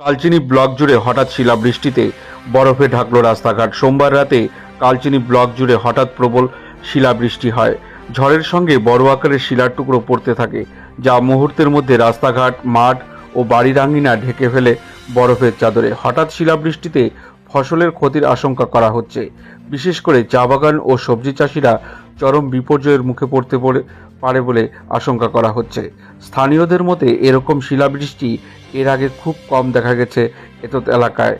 Kalchini block জুড়ে হঠাৎ শিলাবৃষ্টিতে বরফে ঢাকলো রাস্তাঘাট। সোমবার রাতে কালচিনি ব্লক জুড়ে হঠাৎ প্রবল শিলাবৃষ্টি হয়। ঝড়ের সঙ্গে বড় আকারের শিলার টুকরো পড়তে থাকে, যা মুহূর্তের মধ্যে রাস্তাঘাট, মাঠ ও বাড়ির আঙিনা ঢেকে ফেলে বরফের চাদরে। হঠাৎ শিলাবৃষ্টিতে ফসলের ক্ষতির আশঙ্কা করা হচ্ছে। বিশেষ করে চা বাগান ও সবজি চাষিরা চরম বিপর্যয়ের মুখে পড়তে পড়ে পারে বলে আশঙ্কা করা হচ্ছে। স্থানীয়দের মতে এরকম শিলাবৃষ্টি এর আগে খুব কম দেখা গেছে এতত এলাকায়।